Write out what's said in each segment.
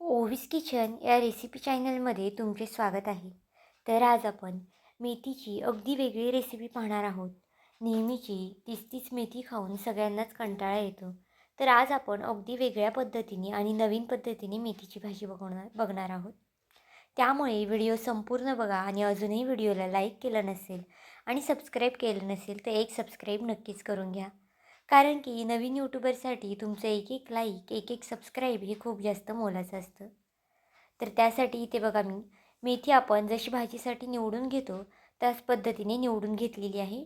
ओवीस kitchen या recipe चॅनलमध्ये तुमचे स्वागत आहे. तर आज आपण मेथीची अगदी वेगळी रेसिपी पाहणार आहोत. नेहमीची तीच तीच मेथी खाऊन सगळ्यांनाच कंटाळा येतो. तर आज आपण अगदी वेगळ्या पद्धतीने आणि नवीन पद्धतीने मेथीची भाजी बघणार बघणार आहोत. त्यामुळे व्हिडिओ संपूर्ण बघा आणि अजूनही व्हिडिओला लाईक केलं नसेल आणि सबस्क्राईब केलं नसेल तर एक सबस्क्राईब नक्कीच करून घ्या. कारण की नवीन यूट्यूबरसाठी तुमचं एक एक लाईक एक एक सबस्क्राईब हे खूप जास्त मोलाचं असतं. तर त्यासाठी इथे बघा मी मेथी आपण जशी भाजीसाठी निवडून घेतो त्याच पद्धतीने निवडून घेतलेली आहे.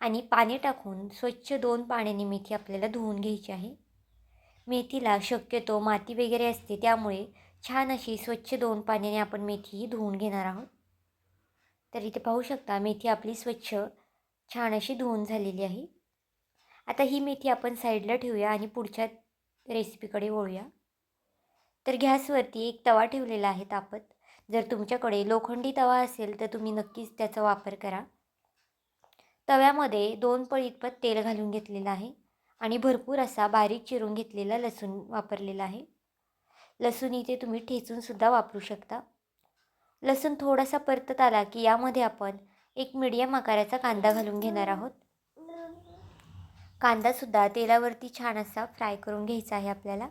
आणि पाणी टाकून स्वच्छ दोन पाण्याने मेथी आपल्याला धुवून घ्यायची आहे. मेथीला शक्यतो माती वगैरे असते त्यामुळे छान अशी स्वच्छ दोन पाण्याने आपण मेथी धुवून घेणार आहोत. तर इथे पाहू शकता मेथी आपली स्वच्छ छान अशी धुवून झालेली आहे. आता ही मेथी आपण साईडला ठेवूया आणि पुढच्या रेसिपीकडे वळूया. तर गॅसवरती एक तवा ठेवलेला आहे तापत. जर तुमच्याकडे लोखंडी तवा असेल तर तुम्ही नक्कीच त्याचा वापर करा. तव्यामध्ये दोन पळीतपत तेल घालून घेतलेलं आहे आणि भरपूर असा बारीक चिरून घेतलेला लसूण वापरलेला आहे. लसूण इथे तुम्ही ठेचूनसुद्धा वापरू शकता. लसूण थोडासा परतत आला की यामध्ये आपण एक मीडियम आकाराचा कांदा घालून घेणार आहोत. कांदासुद्धा तेलावरती छान असा फ्राय करून घ्यायचा आहे आपल्याला.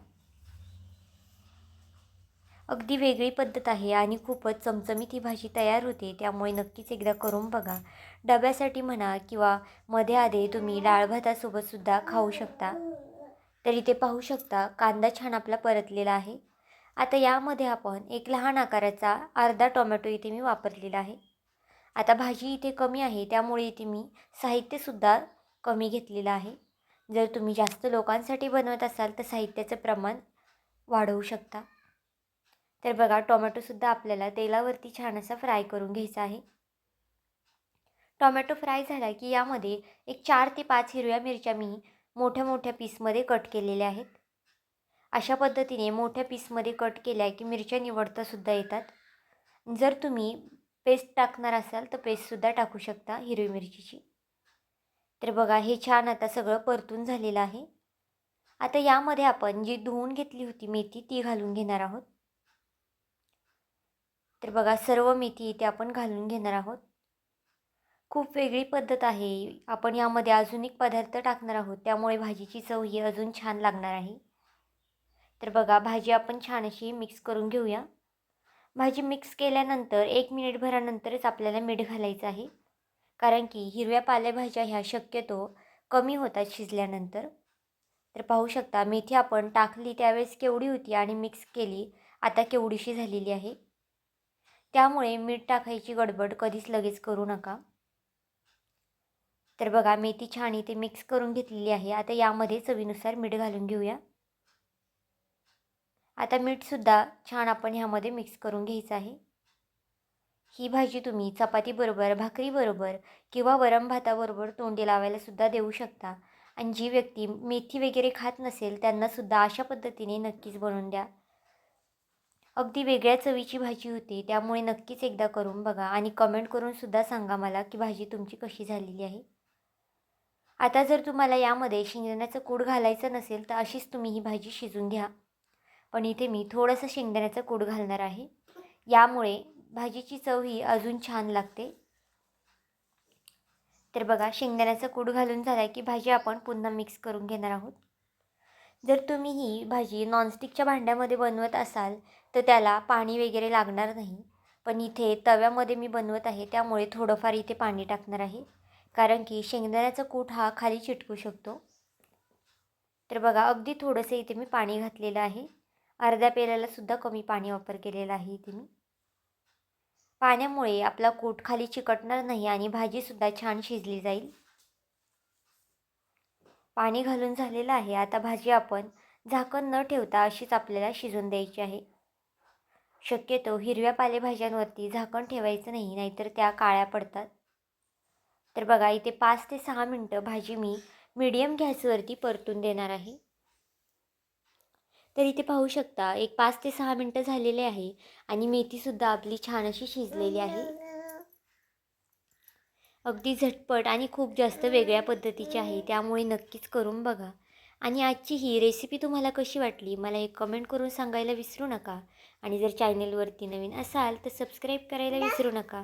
अगदी वेगळी पद्धत आहे आणि खूपच चमचमीत ही भाजी तयार होते त्यामुळे नक्कीच एकदा करून बघा. डब्यासाठी म्हणा किंवा मध्ये आधे तुम्ही डाळ भातासोबतसुद्धा खाऊ शकता. तर इथे पाहू शकता कांदा छान आपला परतलेला आहे. आता यामध्ये आपण एक लहान आकाराचा अर्धा टोमॅटो इथे मी वापरलेला आहे. आता भाजी इथे कमी आहे त्यामुळे इथे मी साहित्यसुद्धा कमी घेतलेलं आहे. जर तुम्ही जास्त लोकांसाठी बनवत असाल तर साहित्याचं प्रमाण वाढवू शकता. तर बघा टोमॅटोसुद्धा आपल्याला तेलावरती छान असा फ्राय करून घ्यायचा आहे. टोमॅटो फ्राय झाला की यामध्ये एक चार ते पाच हिरव्या मिरच्या मी मोठ्या मोठ्या पीसमध्ये कट केलेल्या आहेत. अशा पद्धतीने मोठ्या पीसमध्ये कट केल्या की मिरच्या निवडतासुद्धा येतात. जर तुम्ही पेस्ट टाकणार असाल तर पेस्टसुद्धा टाकू शकता हिरवी मिरचीची. तर बघा हे छान आता सगळं परतून झालेलं आहे. आता यामध्ये आपण जी धुवून घेतली होती मेथी ती घालून घेणार आहोत. तर बघा सर्व मेथी इथे आपण घालून घेणार आहोत. खूप वेगळी पद्धत आहे. आपण यामध्ये अजून एक पदार्थ टाकणार आहोत. त्यामुळे भाजीची चव ही अजून छान लागणार आहे. तर बघा भाजी आपण छान अशी मिक्स करून घेऊया. भाजी मिक्स केल्यानंतर एक मिनिटभरानंतरच आपल्याला मीठ घालायचं आहे. कारण की हिरव्या पालेभाज्या ह्या शक्यतो कमी होतात शिजल्यानंतर. तर पाहू शकता मेथी आपण टाकली त्यावेळेस केवढी होती आणि मिक्स केली आता केवढीशी झालेली आहे. त्यामुळे मीठ टाकायची गडबड कधीच लगेच करू नका. तर बघा मेथी छान इथे मिक्स करून घेतलेली आहे. आता यामध्ये चवीनुसार मीठ घालून घेऊया. आता मीठसुद्धा छान आपण ह्यामध्ये मिक्स करून घ्यायचं आहे. ही भाजी तुम्ही चपातीबरोबर भाकरीबरोबर किंवा वरम भाताबरोबर तोंडी लावायलासुद्धा देऊ शकता. आणि जी व्यक्ती मेथी वगैरे खात नसेल त्यांनासुद्धा अशा पद्धतीने नक्कीच बनवून द्या. अगदी वेगळ्या चवीची भाजी होती त्यामुळे नक्कीच एकदा करून बघा आणि कमेंट करूनसुद्धा सांगा मला की भाजी तुमची कशी झालेली आहे. आता जर तुम्हाला यामध्ये शेंगदाण्याचं कूड घालायचं नसेल तर अशीच तुम्ही ही भाजी शिजून घ्या. पण इथे मी थोडंसं शेंगदाण्याचं कूड घालणार आहे. यामुळे भाजीची चव ही अजून छान लागते. तर बघा शेंगदाण्याचा कूड घालून झाला की भाजी आपण पुन्हा मिक्स करून घेणार आहोत. जर तुम्ही ही भाजी नॉनस्टिकच्या भांड्यामध्ये बनवत असाल तर त्याला पाणी वगैरे लागणार नाही. पण इथे तव्यामध्ये मी बनवत आहे त्यामुळे थोडंफार इथे पाणी टाकणार आहे. कारण की शेंगदाण्याचा कूट हा खाली चिटकू शकतो. तर बघा अगदी थोडंसं इथे मी पाणी घातलेलं आहे. अर्ध्या पेल्यालासुद्धा कमी पाणी वापर केलेला आहे इथे मी. पाण्यामुळे आपला कोट खाली चिकटणार नाही आणि भाजीसुद्धा छान शिजली जाईल. पाणी घालून झालेलं आहे. आता भाजी आपण झाकण न ठेवता अशीच आपल्याला शिजून द्यायची आहे. शक्यतो हिरव्या पालेभाज्यांवरती झाकण ठेवायचं नाही नाहीतर त्या काळ्या पडतात. तर बघा इथे पाच ते सहा मिनटं भाजी मी मीडियम गॅसवरती परतून देणार आहे. तर इथे पाहू शकता. एक पाच ते सहा मिनटं झालेले आहे आणि मेथीसुद्धा आपली छान अशी शिजलेली आहे. अगदी झटपट आणि खूप जास्त वेगळ्या पद्धतीची आहे. त्यामुळे नक्कीच करून बघा. आणि आजची ही रेसिपी तुम्हाला कशी वाटली? मला एक कमेंट करून सांगायला विसरू नका. आणि जर चॅनलवरती नवीन असाल तर सबस्क्राईब करायला विसरू नका.